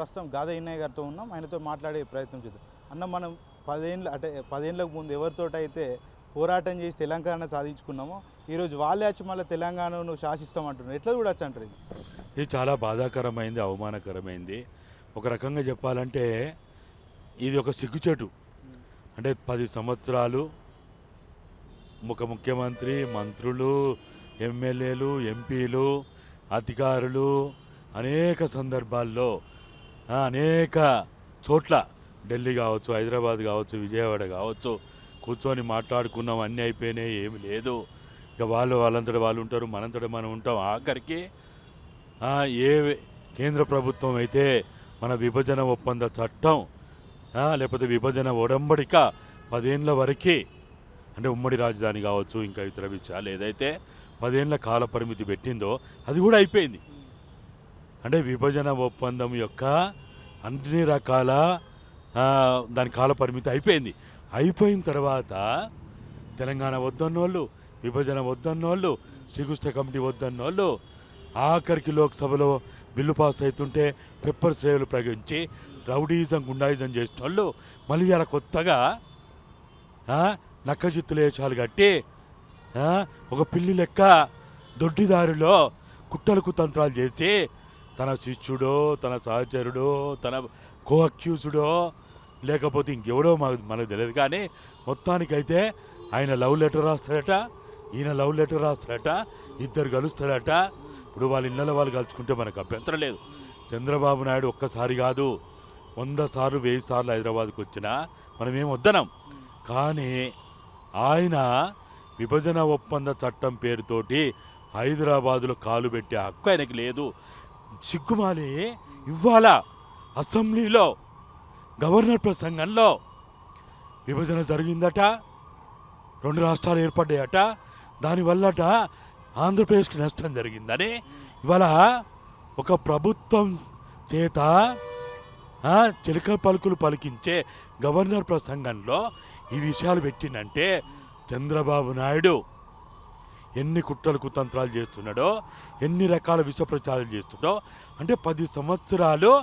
ప్రస్తుతం గాదా ఇన్నయ్య గారితో ఉన్నాం. ఆయనతో మాట్లాడే ప్రయత్నం చేద్దాం. అన్న మనం పదేళ్ళు అంటే పదేళ్ళకు ముందు ఎవరితోటైతే పోరాటం చేసి తెలంగాణ సాధించుకున్నామో ఈరోజు వాళ్ళే వచ్చి మళ్ళీ తెలంగాణను శాసిస్తామంటున్నారు. ఎట్లా చూడొచ్చు అంటారు ఇది? ఇది చాలా బాధాకరమైంది అవమానకరమైంది. ఒక రకంగా చెప్పాలంటే ఇది ఒక సిగ్గుచేటు. అంటే పది సంవత్సరాలు ఒక ముఖ్యమంత్రి మంత్రులు ఎమ్మెల్యేలు ఎంపీలు అధికారులు అనేక సందర్భాల్లో అనేక చోట్ల. ఢిల్లీ కావచ్చు హైదరాబాద్ కావచ్చు విజయవాడ కావచ్చు కూర్చొని మాట్లాడుకున్నాం అన్నీ అయిపోయినాయి ఏమి లేదు. ఇక వాళ్ళు వాళ్ళంతట వాళ్ళు ఉంటారు మనంతట మనం ఉంటాం. ఆఖరికి ఏ కేంద్ర ప్రభుత్వం అయితే మన విభజన ఒప్పంద చట్టం లేకపోతే విభజన ఒడంబడిక పదేళ్ళ వరకు అంటే ఉమ్మడి రాజధాని కావచ్చు ఇంకా ఇతర విషయాలు ఏదైతే పదేళ్ళ కాల పరిమితి పెట్టిందో అది కూడా అయిపోయింది. అంటే విభజన ఒప్పందం యొక్క అన్ని రకాల దాని కాల పరిమితి అయిపోయింది. అయిపోయిన తర్వాత తెలంగాణ వద్దన్నోళ్ళు విభజన వద్దన్నోళ్ళు శ్రీకృష్ణ కమిటీ వద్దన్నోళ్ళు ఆఖరికి లోక్సభలో బిల్లు పాస్ అవుతుంటే పెప్పర్ శ్రేయులు ప్రయోగించి రౌడీజం గుండాయిజం చేసిన వాళ్ళు మళ్ళీ అలా కొత్తగా ఆ, వేషాలు కట్టి ఒక పిల్లి లెక్క దొడ్డిదారిలో కుట్టలకు తంత్రాలు చేసి తన శిష్యుడో తన సహచరుడో తన కో అక్యూసుడో లేకపోతే ఇంకెవడో మాకు మనకు తెలియదు. కానీ మొత్తానికైతే ఆయన లవ్ లెటర్ రాస్తాడట ఈయన లవ్ లెటర్ రాస్తాడట ఇద్దరు కలుస్తారట. ఇప్పుడు వాళ్ళ ఇళ్ళలో వాళ్ళు కలుసుకుంటే మనకు అభ్యంతరం లేదు. చంద్రబాబు నాయుడు ఒక్కసారి కాదు వంద సార్లు వెయ్యి సార్లు హైదరాబాద్కి వచ్చినా మనం ఏం వద్దనం. కానీ ఆయన విభజన ఒప్పంద చట్టం పేరుతోటి హైదరాబాదులో కాలు పెట్టే హక్కు ఆయనకి లేదు. సిగ్గుమాలి. ఇవాళ అసెంబ్లీలో గవర్నర్ ప్రసంగంలో విభజన జరిగిందట రెండు రాష్ట్రాలు ఏర్పడ్డాయట దానివల్లట ఆంధ్రప్రదేశ్కి నష్టం జరిగిందని ఇవాళ ఒక ప్రభుత్వం చేత చిలక పలుకులు పలికించే గవర్నర్ ప్రసంగంలో ఈ విషయాలు పెట్టిందంటే చంద్రబాబు నాయుడు. ఎన్ని కుట్రలు కుతంత్రాలు చేస్తున్నాడో ఎన్ని రకాల విషప్రచారాలు చేస్తున్నాడో అంటే పది సంవత్సరాలు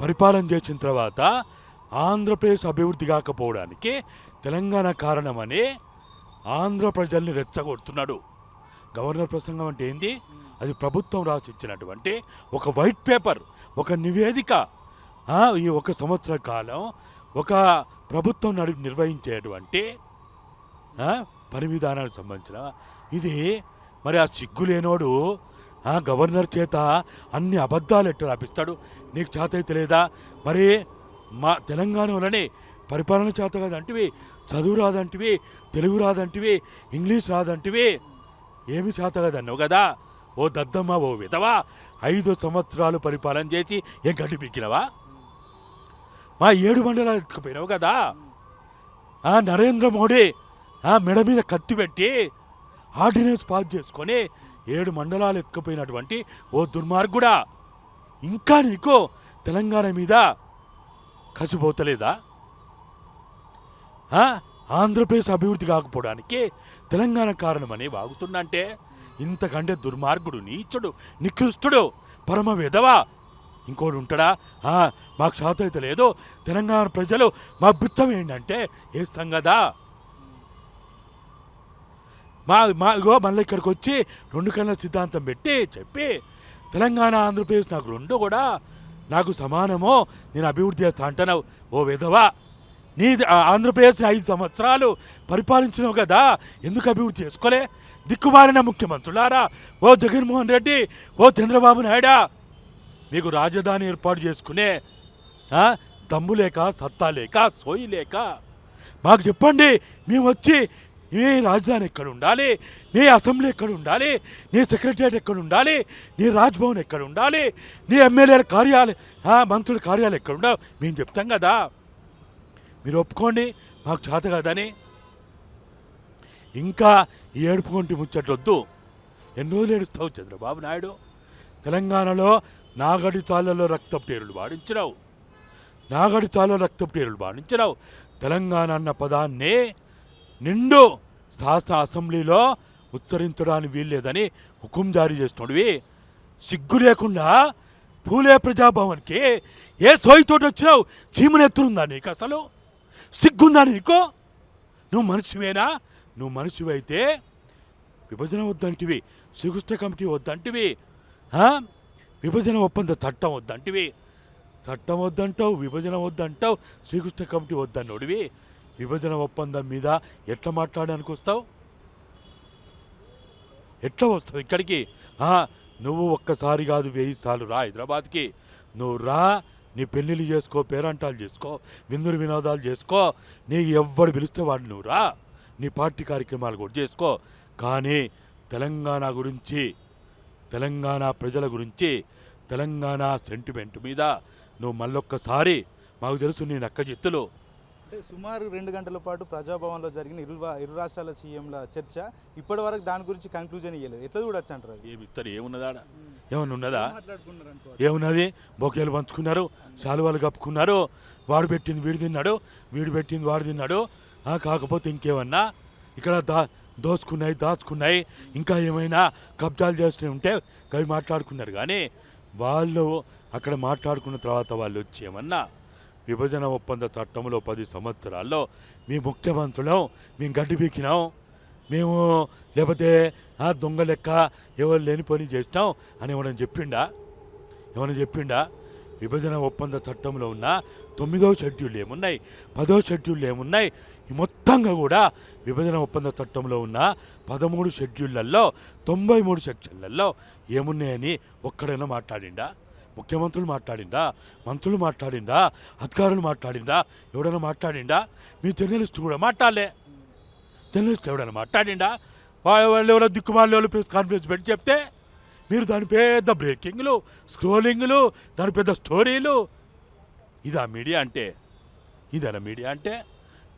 పరిపాలన చేసిన తర్వాత ఆంధ్రప్రదేశ్ అభివృద్ధి కాకపోవడానికి తెలంగాణ కారణమని ఆంధ్ర ప్రజల్ని రెచ్చగొడుతున్నాడు. గవర్నర్ ప్రసంగం అంటే ఏంది? అది ప్రభుత్వం రాసిచ్చినటువంటి ఒక వైట్ పేపర్ ఒక నివేదిక. ఈ ఒక సంవత్సర కాలం ఒక ప్రభుత్వం నడి నిర్వహించేటువంటి పని విధానానికి సంబంధించిన. ఇది మరి ఆ సిగ్గు లేనోడు ఆ గవర్నర్ చేత అన్ని అబద్ధాలు ఎట్టు రాపిస్తాడు? నీకు చేత అయితే లేదా? మరి మా తెలంగాణలోనే పరిపాలన చేత కాదంటివి చదువు రాదంటివి తెలుగు రాదంటివి ఇంగ్లీష్ రాదంటివి ఏమి చేత కదన్నావు కదా? ఓ దద్దమ్మ ఓ విధవా ఐదు సంవత్సరాలు పరిపాలన చేసి ఏం గడ్డి పిక్కినవా? మా ఏడు మండలాలు ఎత్తుకుపోయినావు కదా? ఆ నరేంద్ర మోడీ ఆ మెడ మీద కత్తి పెట్టి ఆర్డినెన్స్ పాస్ చేసుకొని ఏడు మండలాలు ఎత్తుకుపోయినటువంటి ఓ దుర్మార్గుడా ఇంకా నీకు తెలంగాణ మీద కసిపోతలేదా? ఆంధ్రప్రదేశ్ అభివృద్ధి కాకపోవడానికి తెలంగాణ కారణమని వాగుతుందంటే ఇంతకంటే దుర్మార్గుడు నీచుడు నికృష్టుడు పరమ విధవా ఇంకోడు ఉంటాడా మాకు శాతం అయితే లేదు. తెలంగాణ ప్రజలు మా బిత్తం ఏంటంటే వేస్తాం కదా మా మాగో మళ్ళీ ఇక్కడికి వచ్చి రెండు కళ్ళ సిద్ధాంతం పెట్టి చెప్పి తెలంగాణ ఆంధ్రప్రదేశ్ నాకు రెండు కూడా నాకు సమానమో నేను అభివృద్ధి చేస్తా అంటున్నావు ఓ విధవా. నీ ఆంధ్రప్రదేశ్ని ఐదు సంవత్సరాలు పరిపాలించినావు కదా ఎందుకు అభివృద్ధి చేసుకోలే? దిక్కుమాలిన ముఖ్యమంత్రులారా ఓ జగన్మోహన్ రెడ్డి ఓ చంద్రబాబు నాయుడా మీకు రాజధాని ఏర్పాటు చేసుకునే దమ్ము లేక సత్తా లేక సోయి లేక మాకు చెప్పండి మేము వచ్చి నీ రాజధాని ఎక్కడ ఉండాలి? నీ అసెంబ్లీ ఎక్కడ ఉండాలి? నీ సెక్రటరియట్ ఎక్కడ ఉండాలి? నీ రాజ్భవన్ ఎక్కడ ఉండాలి? నీ ఎమ్మెల్యేల కార్యాలయం మంత్రుల కార్యాలయం ఎక్కడ ఉండాలి? మేము చెప్తాం కదా. మీరు ఒప్పుకోండి మాకు చేత కదని. ఇంకా ఈ ఏడుపుకుంటి ముచ్చట్లొద్దు ఎన్ని రోజులు ఏడుస్తావు చంద్రబాబు నాయుడు? తెలంగాణలో నాగడి తాళ్ళలో రక్తపు టేరులు వాడించినావు. నాగడి తాళ్ళలో రక్తపు టేరులు వాడించినావు. తెలంగాణ అన్న పదాన్ని నిండు శాసన అసెంబ్లీలో ఉత్తరించడానికి వీల్లేదని హుకుం జారీ చేస్తున్నాడువి సిగ్గు లేకుండా పూలే ప్రజాభవన్కి ఏ సోయితోటి వచ్చినావు? చీమనెత్తురుందా నీకు అసలు? సిగ్గుందా నీకు? నువ్వు మనిషివేనా? నువ్వు మనిషివైతే విభజన వద్దంటివి శ్రీకృష్ణ కమిటీ వద్దంటివి విభజన ఒప్పంద చట్టం వద్దంటివి. చట్టం వద్దంటావు విభజన వద్దంటావు శ్రీకృష్ణ కమిటీ వద్దన్నోడివి. విభజన ఒప్పందం మీద ఎట్లా మాట్లాడడానికి వస్తావు? ఎట్లా వస్తావు ఇక్కడికి? నువ్వు ఒక్కసారి కాదు వెయ్యి సార్లు రా హైదరాబాద్కి. నువ్వు రా నీ పెళ్ళిళ్ళు చేసుకో పేరంటాలు చేసుకో విందులు వినోదాలు చేసుకో నీకు ఎవ్వడు పిలిస్తే వాడు నువ్వు రా. నీ పార్టీ కార్యక్రమాలు కూడా చేసుకో. కానీ తెలంగాణ గురించి తెలంగాణ ప్రజల గురించి తెలంగాణ సెంటిమెంట్ మీద నువ్వు మళ్ళొక్కసారి మాకు తెలుసు నీ నక్క జిత్తులు అంటే సుమారు రెండు గంటల పాటు ప్రజాభవన్లో జరిగిన ఇరు ఇరు రాష్ట్రాల సీఎంల చర్చ ఇప్పటి వరకు దాని గురించి కంక్లూజన్ ఇవ్వలేదు ఎట్లా చూడొచ్చు అంటారు ఏమి ఇస్తారు ఏమున్నదా? ఏమన్నా ఉన్నదా? ఏమున్నది? బొకేలు పంచుకున్నారు శాలువాలు కప్పుకున్నారు వాడు పెట్టింది వీడు తిన్నాడు వీడు పెట్టింది వాడు తిన్నాడు ఆ, కాకపోతే ఇంకేమన్నా? ఇక్కడ దా దోచుకున్నాయి దాచుకున్నాయి ఇంకా ఏమైనా కబ్జాలు చేస్తూ ఉంటే అవి మాట్లాడుకున్నారు. కానీ వాళ్ళు అక్కడ మాట్లాడుకున్న తర్వాత వాళ్ళు వచ్చి ఏమన్నా విభజన ఒప్పంద చట్టంలో పది సంవత్సరాల్లో మీ ముఖ్యమంత్రులం మేము గడ్డి పీకినాం. మేము లేకపోతే ఆ దొంగ లెక్క ఎవరు లేని పని చేసినాం అని ఏమైనా చెప్పిండా? ఏమైనా చెప్పిండా? విభజన ఒప్పంద చట్టంలో ఉన్న తొమ్మిదో షెడ్యూల్ ఏమున్నాయి? పదో షెడ్యూల్ ఏమున్నాయి? ఈ మొత్తంగా కూడా విభజన ఒప్పంద చట్టంలో ఉన్న పదమూడు షెడ్యూళ్ళలో తొంభై మూడు సెక్షన్లలో ఏమున్నాయని ఒక్కడైనా మాట్లాడిండా? ముఖ్యమంత్రులు మాట్లాడిండా మంత్రులు మాట్లాడిండా అధికారులు మాట్లాడిండా ఎవడైనా మాట్లాడిండా మీ జర్నలిస్ట్ కూడా మాట్లాడలే. జర్నలిస్ట్ ఎవడైనా మాట్లాడిండా వాళ్ళు ఎవరో దిక్కుమాలి వాళ్ళు ప్రెస్ కాన్ఫరెన్స్ పెట్టి చెప్తే మీరు దాని పెద్ద బ్రేకింగ్లు స్క్రోలింగ్లు దాని పెద్ద స్టోరీలు. ఇదా మీడియా అంటే? ఇదేనా మీడియా అంటే?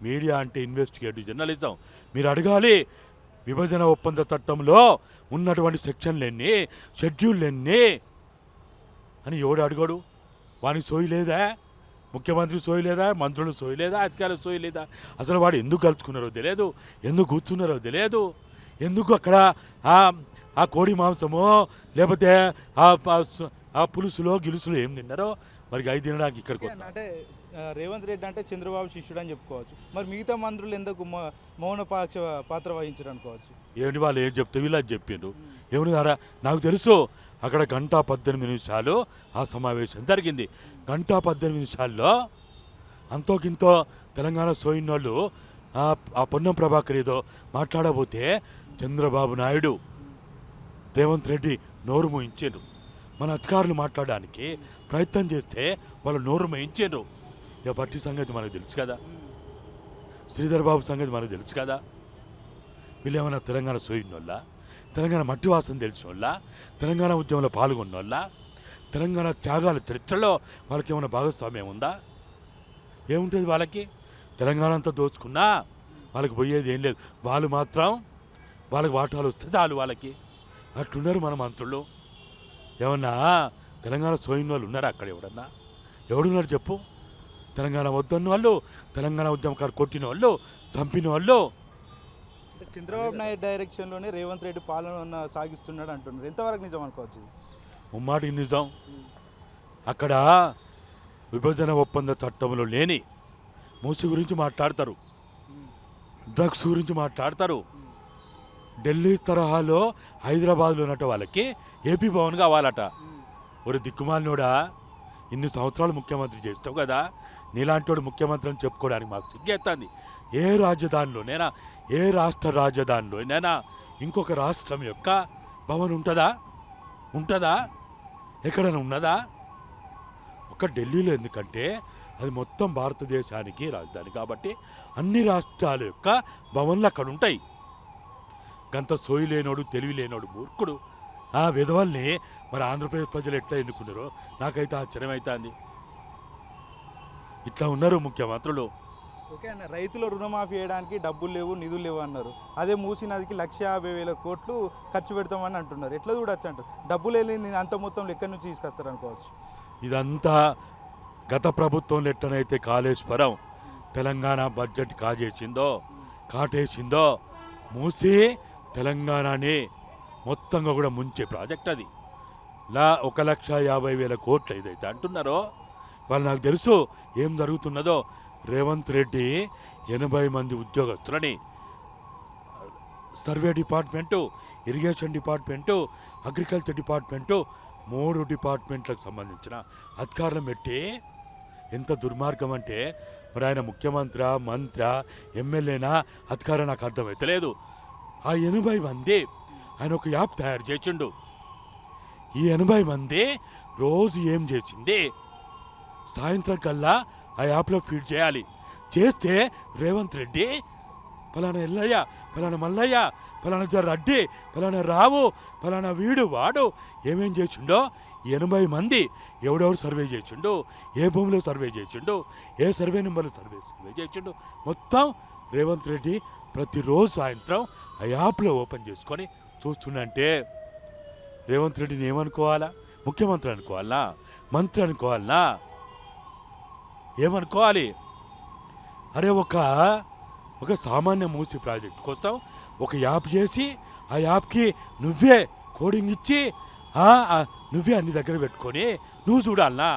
మీడియా అంటే ఇన్వెస్టిగేటివ్ జర్నలిజం మీరు అడగాలి విభజన ఒప్పంద చట్టంలో ఉన్నటువంటి సెక్షన్లు ఎన్ని షెడ్యూల్ ఎన్ని అని ఎవడు అడగడు? వానికి సోయి లేదా? ముఖ్యమంత్రి సోయి లేదా? మంత్రులు సోయి లేదా? అధికారులు సోయి లేదా? అసలు వాడు ఎందుకు కలుసుకున్నారో తెలియదు. ఎందుకు కూర్చున్నారో తెలియదు. ఎందుకు అక్కడ ఆ ఆ కోడి మాంసమో లేకపోతే ఆ ఆ ఆ పులుసులో గిలుసులో ఏం తిన్నారో మరి అవి తినడానికి ఇక్కడికి అంటే రేవంత్ రెడ్డి అంటే చంద్రబాబు శిష్యుడు అని చెప్పుకోవచ్చు. మరి మిగతా మంత్రులు ఎందుకు మౌన పాక్ష పాత్ర వహించారు అనుకోవచ్చు? ఏమిటి వాళ్ళు ఏం చెప్తే వీళ్ళు అది చెప్పిండ్రు. ఏమన్నారా నాకు తెలుసు అక్కడ గంట పద్దెనిమిది నిమిషాలు ఆ సమావేశం జరిగింది. గంట పద్దెనిమిది నిమిషాల్లో అంతోకింతో తెలంగాణ సోయినోళ్ళు ఆ ఆ పొన్నం ప్రభాకర్ ఏదో మాట్లాడబోతే చంద్రబాబు నాయుడు రేవంత్ రెడ్డి నోరు మోయించారు మన అధికారులు మాట్లాడడానికి ప్రయత్నం చేస్తే వాళ్ళు నోరు మోయించారు ఇక పట్టి సంగతి మనకు తెలుసు కదా. శ్రీధర్ బాబు సంగతి మనకు తెలుసు కదా. వీళ్ళు ఏమైనా తెలంగాణ సోయినోళ్ళ? తెలంగాణ మట్టి వాసన తెలిసిన వాళ్ళ తెలంగాణ ఉద్యమంలో పాల్గొన్నోళ్ళ? తెలంగాణ త్యాగాల చరిత్రలో వాళ్ళకి ఏమైనా భాగస్వామ్యం ఉందా? ఏముంటుంది వాళ్ళకి? తెలంగాణ అంతా దోచుకున్నా వాళ్ళకి పోయేది ఏం లేదు. వాళ్ళు మాత్రం వాళ్ళకి వాటాలు వస్తే చాలు వాళ్ళకి. అట్లున్నారు మన మంత్రులు. ఏమన్నా? తెలంగాణ సోయిన వాళ్ళు ఉన్నారా అక్కడ ఎవడన్నా ఎవడున్నారు చెప్పు. తెలంగాణ వద్దన్న వాళ్ళు తెలంగాణ ఉద్యమకారు కొట్టిన వాళ్ళు చంపిన వాళ్ళు. చంద్రబాబు నాయుడు డైరెక్షన్లోనే రేవంత్ రెడ్డి పాలన సాగిస్తున్నాడు అంటున్నారు. ఎంతవరకు నిజం అనుకోవచ్చు? ముమ్మాటి నిజం. అక్కడ విభజన ఒప్పంద చట్టంలో లేని మూసి గురించి మాట్లాడతారు. డ్రగ్స్ గురించి మాట్లాడతారు. ఢిల్లీ తరహాలో హైదరాబాద్లో ఉన్నట్టు వాళ్ళకి ఏపీ భవన్ కావాలట. ఒక దిక్కుమాలినోడా ఇన్ని సంవత్సరాలు ముఖ్యమంత్రి చేస్తావు కదా నీలాంటోడు ముఖ్యమంత్రి అని చెప్పుకోవడానికి మాకు సిగ్గేస్తుంది ఏ రాజధానిలోనైనా ఏ రాష్ట్ర రాజధానిలోనైనా ఇంకొక రాష్ట్రం యొక్క భవన్ ఉంటుందా? ఉంటుందా? ఎక్కడైనా ఉన్నదా? ఒక ఢిల్లీలో ఎందుకంటే అది మొత్తం భారతదేశానికి రాజధాని కాబట్టి అన్ని రాష్ట్రాల యొక్క భవన్లు అక్కడ ఉంటాయి. గంత సోయి లేనోడు తెలివి లేనోడు మూర్ఖుడు. ఆ విధవల్ని మరి ఆంధ్రప్రదేశ్ ప్రజలు ఎట్లా ఎన్నుకున్నారో నాకైతే ఆశ్చర్యం అవుతుంది ఇట్లా ఉన్నారు ముఖ్యమంత్రులు. ఓకే అన్న రైతుల రుణమాఫీ చేయడానికి డబ్బులు లేవు నిధులు లేవు అన్నారు. అదే మూసి నదికి లక్ష యాభై వేల కోట్లు ఖర్చు పెడతామని అంటున్నారు. ఎట్లా చూడొచ్చు అంటారు? డబ్బులు వెళ్ళింది అంత మొత్తం ఎక్కడి నుంచి తీసుకొస్తారు అనుకోవచ్చు? ఇదంతా గత ప్రభుత్వం ఎట్టనైతే కాళేశ్వరం తెలంగాణ బడ్జెట్ కాజేసిందో కాటేసిందో మూసి తెలంగాణని మొత్తంగా కూడా ముంచే ప్రాజెక్ట్ అది. లా ఒక లక్ష యాభై వేల కోట్లు ఏదైతే అంటున్నారో వాళ్ళు నాకు తెలుసు ఏం జరుగుతున్నదో. రేవంత్ రెడ్డి ఎనభై మంది ఉద్యోగస్తులని survey department irrigation department agriculture department మూడు డిపార్ట్మెంట్లకు సంబంధించిన అధికారులను పెట్టి ఎంత దుర్మార్గం అంటే మరి ఆయన ముఖ్యమంత్రి మంత్రి ఎమ్మెల్యేనా అధికారం నాకు అర్థమవుతలేదు ఆ ఎనభై మంది ఆయన ఒక యాప్ తయారు చేసిండు. ఈ ఎనభై మంది రోజు ఏం చేసింది? సాయంత్రం కల్లా ఆ యాప్లో ఫీడ్ చేయాలి. చేస్తే రేవంత్ రెడ్డి ఫలానా ఎల్లయ్య ఫలానా మల్లయ్య ఫలానా రెడ్డి ఫలానా రావు ఫలానా వీడు వాడు ఏమేం చేసిండో ఎనభై మంది ఎవడెవడు సర్వే చేసిండు ఏ భూమిలో సర్వే చేసిండు ఏ సర్వే నెంబర్లో సర్వే సర్వే చేసిండు మొత్తం రేవంత్ రెడ్డి ప్రతిరోజు సాయంత్రం ఆ యాప్లో ఓపెన్ చేసుకొని చూస్తుండంటే రేవంత్ రెడ్డిని ఏమనుకోవాలా? ముఖ్యమంత్రి అనుకోవాలా? మంత్రి అనుకోవాలా? ఏమనుకోవాలి? అరే ఒక ఒక సామాన్య మూసి ప్రాజెక్ట్ కోసం ఒక యాప్ చేసి ఆ యాప్కి నువ్వే కోడింగ్ ఇచ్చి నువ్వే అన్ని దగ్గర పెట్టుకొని నువ్వు చూడాలనా?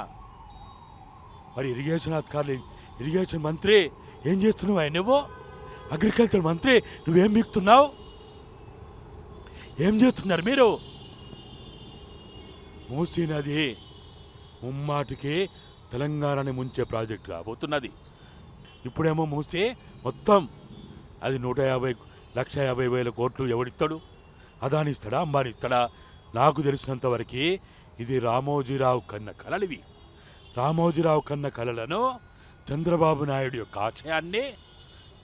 మరి ఇరిగేషన్ అధికారులు ఇరిగేషన్ మంత్రి ఏం చేస్తున్నావు ఆయన నువ్వు? అగ్రికల్చర్ మంత్రి నువ్వేం మిగుతున్నావు? ఏం చేస్తున్నారు మీరు? మూసీ నది ముమ్మాటికి తెలంగాణని ముంచే ప్రాజెక్ట్ కాబోతున్నది. ఇప్పుడేమో మూసే మొత్తం అది నూట యాభై లక్ష యాభై వేల కోట్లు ఎవడిస్తాడు? అదాని ఇస్తాడా అంబానీ ఇస్తాడా నాకు తెలిసినంతవరకు ఇది రామోజీరావు కన్న కలలివి. రామోజీరావు కన్న కలలను చంద్రబాబు నాయుడు యొక్క ఆశయాన్ని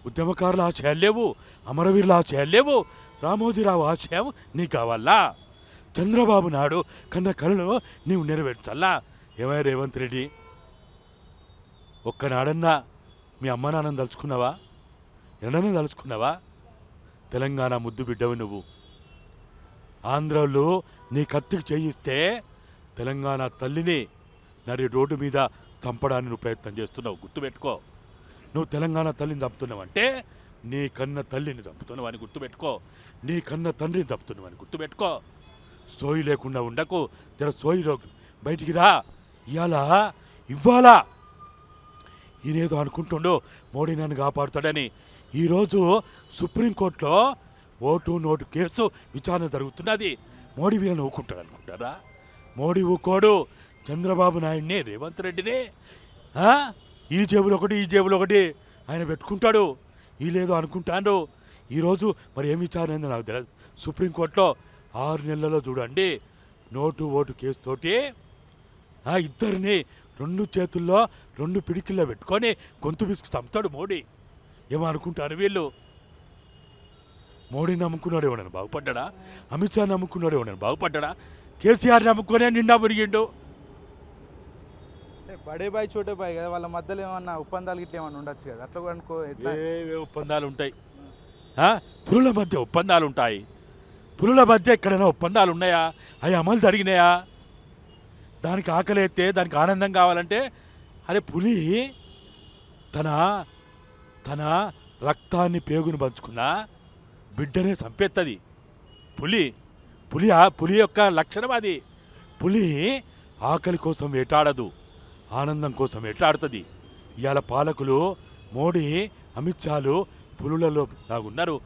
ఉద్యమకారుల ఆశయాలు లేవు అమరవీరుల ఆశయాలు లేవు రామోజీరావు ఆశయం నీకు కావాలా? చంద్రబాబు నాయుడు కన్న కళను నీవు నెరవేర్చాలా? ఏమై రేవంత్ రెడ్డి? ఒక్కనాడన్నా మీ అమ్మ నాన్నని తలుచుకున్నావా? ఎన్నడన్నా తలుచుకున్నావా? తెలంగాణ ముద్దు బిడ్డవి నువ్వు. ఆంధ్రలో నీ కత్తికి చేయిస్తే తెలంగాణ తల్లిని నరి రోడ్డు మీద చంపడానికి నువ్వు ప్రయత్నం చేస్తున్నావు. గుర్తుపెట్టుకో. నువ్వు తెలంగాణ తల్లిని చంపుతున్నావంటే నీ కన్న తల్లిని చంపుతున్నావు అని గుర్తుపెట్టుకో. నీ కన్న తండ్రిని చంపుతున్నావు అని గుర్తుపెట్టుకో. సోయి లేకుండా ఉండకు. తెర సోయిలో బయటికి రా. ఇవాళ ఇవ్వాలా? ఈయనేదో అనుకుంటుండో. మోడీ నన్ను కాపాడుతాడని. ఈరోజు సుప్రీంకోర్టులో ఓటు నోటు కేసు విచారణ జరుగుతున్నది. మోడీ వీళ్ళని ఊకుంటాడు అనుకుంటారా మోడీ ఊకోడు. చంద్రబాబు నాయుడిని రేవంత్ రెడ్డిని. ఈ జేబులో ఒకటి ఈ జేబులో ఒకటి ఆయన పెట్టుకుంటాడు. ఈ లేదో అనుకుంటాడు. ఈరోజు మరి ఏమి విచారణ అయిందో నాకు తెలియదు సుప్రీంకోర్టులో ఆరు నెలల్లో చూడండి. నోటు ఓటు కేసుతోటి ఆ ఇద్దరిని రెండు చేతుల్లో రెండు పిడికిల్లో పెట్టుకొని గొంతు బిసుకు చంపుతాడు మోడీ. ఏమనుకుంటారు వీళ్ళు? మోడీ నమ్ముకున్నాడు ఎవడని బాగుపడ్డా అమిత్ షా నమ్ముకున్నాడు ఎవడని బాగుపడ్డా కేసీఆర్ నమ్ముకునే నిండా మురిగిండు బడే బాయ్ చోటే బాయ్ కదా వాళ్ళ మధ్యలో ఏమన్నా ఒప్పందాలు గిట్ల ఏమన్నా ఉండొచ్చు కదా? అట్లా కూడా అనుకో ఎట్లా? ఒప్పందాలు ఉంటాయి? పులుల మధ్య ఒప్పందాలు ఉంటాయి. పులుల మధ్య ఎక్కడైనా ఒప్పందాలు ఉన్నాయా? అవి అమలు జరిగినాయా? దానికి ఆకలి అయితే దానికి ఆనందం కావాలంటే అరే పులి తన తన రక్తాన్ని పేగును పంచుకున్న బిడ్డనే చంపేస్తుంది పులి పులి ఆ- పులి యొక్క లక్షణం అది. పులి ఆకలి కోసం వేటాడదు. ఆనందం కోసం ఎట్లాడుతుంది? ఇవాళ పాలకులు మోడీ అమిత్ షాలు పులులలో లాగున్నారు.